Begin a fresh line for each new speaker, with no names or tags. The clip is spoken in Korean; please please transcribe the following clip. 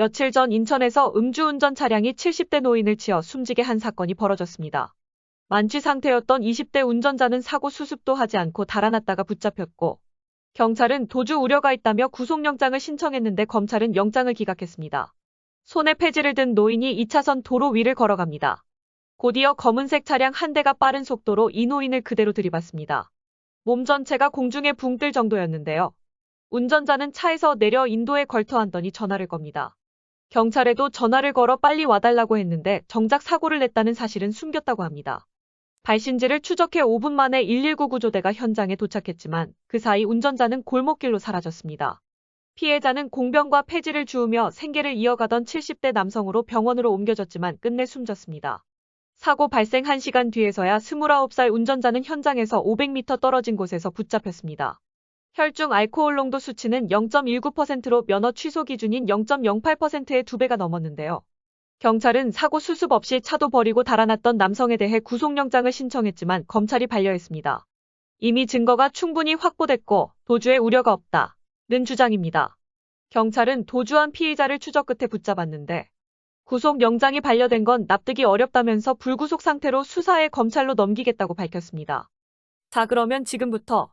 며칠 전 인천에서 음주운전 차량이 70대 노인을 치어 숨지게 한 사건이 벌어졌습니다. 만취 상태였던 20대 운전자는 사고 수습도 하지 않고 달아났다가 붙잡혔고 경찰은 도주 우려가 있다며 구속영장을 신청했는데 검찰은 영장을 기각했습니다. 손에 폐지를 든 노인이 2차선 도로 위를 걸어갑니다. 곧이어 검은색 차량 한 대가 빠른 속도로 이 노인을 그대로 들이받습니다. 몸 전체가 공중에 붕 뜰 정도였는데요. 운전자는 차에서 내려 인도에 걸터앉더니 전화를 겁니다. 경찰에도 전화를 걸어 빨리 와달라고 했는데 정작 사고를 냈다는 사실은 숨겼다고 합니다. 발신지를 추적해 5분 만에 119 구조대가 현장에 도착했지만 그 사이 운전자는 골목길로 사라졌습니다. 피해자는 공병과 폐지를 주우며 생계를 이어가던 70대 남성으로 병원으로 옮겨졌지만 끝내 숨졌습니다. 사고 발생 1시간 뒤에서야 29살 운전자는 현장에서 500m 떨어진 곳에서 붙잡혔습니다. 혈중 알코올 농도 수치는 0.19%로 면허 취소 기준인 0.08%의 두 배가 넘었는데요. 경찰은 사고 수습 없이 차도 버리고 달아났던 남성에 대해 구속영장을 신청했지만 검찰이 반려했습니다. 이미 증거가 충분히 확보됐고 도주에 우려가 없다 는 주장입니다. 경찰은 도주한 피의자를 추적 끝에 붙잡았는데 구속영장이 반려된 건 납득이 어렵다면서 불구속 상태로 수사에 검찰로 넘기겠다고 밝혔습니다. 자 그러면 지금부터